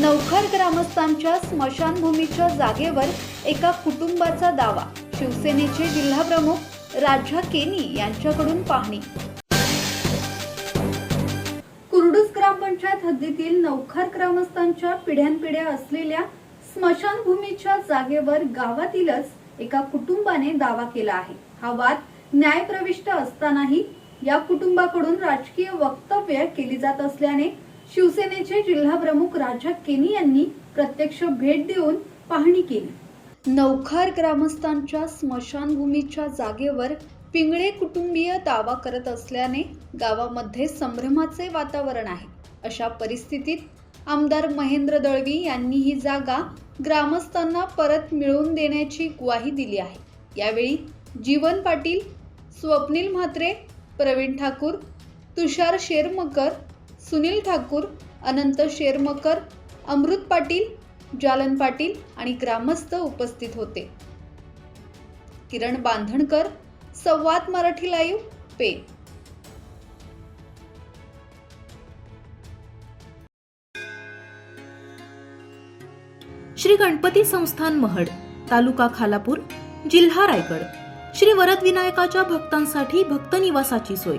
नवखर ग्रामस्थांच्या स्मशानभूमीच्या जागेवर एका कुटुंबाचा दावा शिवसेनेचे जिल्हाप्रमुख राजा केनी यांच्याकडून पाहणी. कुर्डूस ग्रामपंचायत हद्दीतील नवखर ग्रामस्थांच्या पिढ्यानपिढ्या असलेल्या स्मशानभूमीच्या जागेवर गावातीलच एका कुटुंबाने दावा केला आहे. हा वाद न्यायप्रविष्ट असतानाही या कुटुंबाकडून राजकीय वक्तव्य केली जात असल्याने शिवसेनेचे जिल्हाप्रमुख राजा केनी यांनी प्रत्यक्ष भेट देऊन पाहणी केली. नवखार ग्रामस्थांच्या स्मशानभूमीच्या जागेवर पिंगळे कुटुंबीय दावा करत असल्याने गावामध्ये संभ्रमाचे वातावरण आहे. अशा परिस्थितीत आमदार महेंद्र दळवी यांनी ही जागा ग्रामस्थांना परत मिळवून देण्याची ग्वाही दिली आहे. यावेळी जीवन पाटील स्वप्नील म्हात्रे प्रवीण ठाकूर तुषार शेरमकर सुनील ठाकूर अनंत शेरमकर अमृत पाटील जालन पाटील आणि ग्रामस्थ उपस्थित होते. किरण बांधणकर संवाद मराठी लाईव्ह पे श्री गणपती संस्थान महड तालुका खालापूर जिल्हा रायगड. श्री वरद विनायकाच्या भक्तांसाठी भक्त निवासाची सोय.